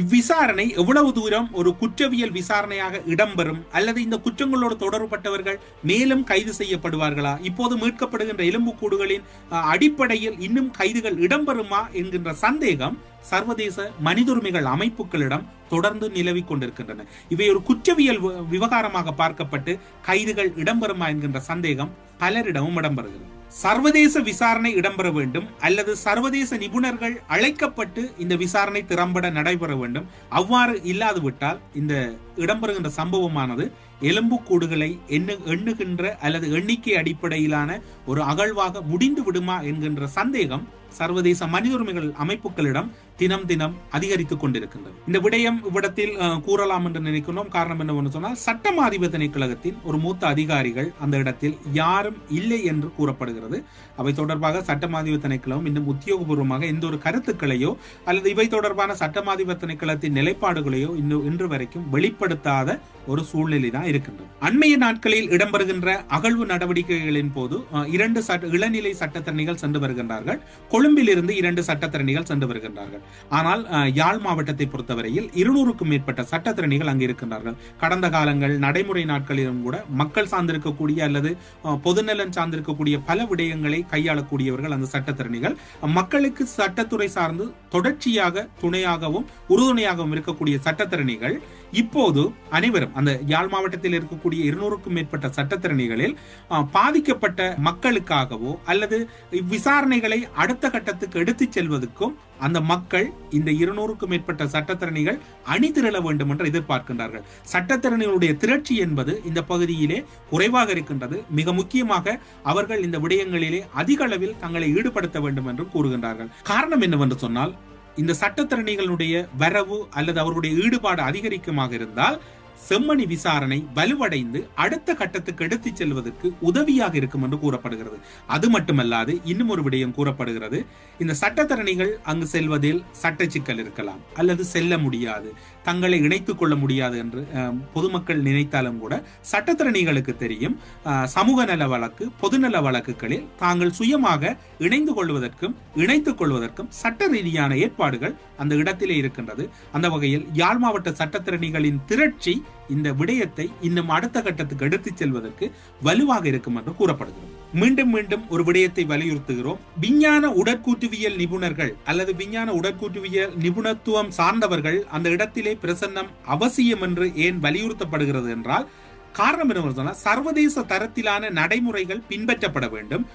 இவ்விசாரணை எவ்வளவு தூரம் ஒரு குற்றவியல் விசாரணையாக இடம்பெறும் அல்லது இந்த குற்றங்களோடு தொடர்பட்டவர்கள் மேலும் கைது செய்யப்படுவார்களா? இப்போது மீட்கப்படுகின்ற எலும்புக்கூடுகளின் அடிப்படையில் இன்னும் கைதுகள் இடம்பெறுமா என்கின்ற சந்தேகம் சர்வதேச மனிதுரிமைகள் அமைப்புகளிடம் தொடர்ந்து நிலவிக் கொண்டிருக்கின்றன. இவை ஒரு குற்றவியல் விவகாரமாக பார்க்கப்பட்டு கைதுகள் இடம்பெறுமா என்கின்ற சந்தேகம் பலரிடமும் இடம்பெறுகிறது. சர்வதேச விசாரணை இடம்பெற வேண்டும் அல்லது சர்வதேச நிபுணர்கள் அழைக்கப்பட்டு இந்த விசாரணை திறம்பட நடைபெற வேண்டும். அவ்வாறு இல்லாது விட்டால் இந்த இடம்பெறுகின்ற சம்பவமானது எலும்புக்கூடுகளை எண்ணு எண்ணுகின்ற அல்லது எண்ணிக்கை அடிப்படையிலான ஒரு அகழ்வாக முடிந்து விடுமா என்கின்ற சந்தேகம் சர்வதேச மனித உரிமைகள் அமைப்புகளிடம் தினம் தினம் அதிகரித்துக் கொண்டிருக்கின்றது. இந்த விடயம் இவ்விடத்தில் கூறலாம் என்று நினைக்கிறோம் காரணம் என்னவென்று சொன்னால் சட்டம் அதிபர் திணைக்களகத்தின் ஒரு மூத்த அதிகாரிகள் அந்த இடத்தில் யாரும் இல்லை என்று கூறப்படுகிறது. அவை தொடர்பாக சட்டமாதிபர் திணைக்களம் இன்னும் உத்தியோகபூர்வமாக எந்த ஒரு கருத்துக்களையோ அல்லது இவை தொடர்பான சட்டமாதிபர் திணைக்களத்தின் நிலைப்பாடுகளையோ இன்னும் இன்று வரைக்கும் வெளிப்படுத்தாத ஒரு சூழ்நிலை தான் இருக்கின்றது. அண்மைய நாட்களில் இடம்பெறுகின்ற அகழ்வு நடவடிக்கைகளின் போது இரண்டு சட்ட இளநிலை சட்டத்தரணிகள் சென்று வருகின்றார்கள். கொழும்பிலிருந்து இரண்டு சட்டத்தரணிகள் சென்று வருகின்றார்கள். ஆனால் யாழ் மாவட்டத்தை பொறுத்தவரையில் இருநூறுக்கும் மேற்பட்ட சட்டத்தரணிகள் அங்கு இருக்கின்றார்கள். கடந்த காலங்கள் நடைமுறை நாட்களிலும் கூட மக்கள் சார்ந்திருக்கக்கூடிய அல்லது பொதுநலன் சார்ந்திருக்கக்கூடிய பல விடயங்களை கையாளக்கூடியவர்கள் அந்த சட்டத்தரணிகள். மக்களுக்கு சட்டத்துறை சார்ந்து தொடர்ச்சியாக துணையாகவும் உறுதுணையாகவும் இருக்கக்கூடிய சட்டத்திறனிகள் இப்போது அனைவரும் அந்த யாழ் மாவட்டத்தில் இருக்கக்கூடிய இருநூறுக்கும் மேற்பட்ட சட்டத்திறனிகளில் பாதிக்கப்பட்ட மக்களுக்காகவோ அல்லது விசாரணைகளை அடுத்த கட்டத்துக்கு எடுத்துச் செல்வதற்கும் அந்த மக்கள் இந்த இருநூறுக்கும் மேற்பட்ட சட்டத்திறனிகள் அணிதிரள வேண்டும் என்று எதிர்பார்க்கின்றார்கள். சட்டத்திறனிகளுடைய திரட்சி என்பது இந்த பகுதியிலே குறைவாக இருக்கின்றது. மிக முக்கியமாக அவர்கள் இந்த விடயங்களிலே அதிக அளவில் தங்களை ஈடுபடுத்த வேண்டும் என்று கூறுகின்றார்கள். காரணம் என்னவென்று சொன்னால் இந்த சட்டத்தரணிகளுடைய வரவு அல்லது அவருடைய ஈடுபாடு அதிகரிக்குமாக இருந்தால் செம்மணி விசாரணை வலுவடைந்து அடுத்த கட்டத்துக்கு எடுத்துச் செல்வதற்கு உதவியாக இருக்கும் என்று கூறப்படுகிறது. அது மட்டுமல்லாது இன்னும் ஒரு விடயம் கூறப்படுகிறது. இந்த சட்டத்தரணிகள் அங்கு செல்வதில் சட்ட சிக்கல் இருக்கலாம் அல்லது செல்ல முடியாது. தங்களை இணைத்துக் கொள்ள முடியாது என்று பொதுமக்கள் நினைத்தாலும் கூட சட்டத்திறணிகளுக்கு தெரியும். சமூக நல வழக்கு பொதுநல வழக்குகளில் தாங்கள் சுயமாக இணைந்து கொள்வதற்கும் இணைத்துக் கொள்வதற்கும் சட்ட ரீதியான ஏற்பாடுகள் அந்த இடத்திலே இருக்கின்றது. அந்த வகையில் யாழ் மாவட்ட சட்டத்திறனிகளின் திரட்சி இந்த விடயத்தை இன்னும் அடுத்த கட்டத்துக்கு எடுத்துச் செல்வதற்கு வலுவாக இருக்கும் என்று கூறப்படுகிறது. மீண்டும் மீண்டும் ஒரு விடயத்தை வலியுறுத்துகிறோம். விஞ்ஞான உடற்கூற்றுவியல் நிபுணர்கள் அல்லது விஞ்ஞான உடற்கூற்றுவியல் நிபுணத்துவம் சார்ந்தவர்கள் அந்த இடத்திலே பிரசன்னம் அவசியம் என்று ஏன் வலியுறுத்தப்படுகிறது என்றால் காரணம் என்ன சொன்னால் சர்வதேச தரத்திலான நடைமுறைகள் பின்பற்றப்பட வேண்டும்.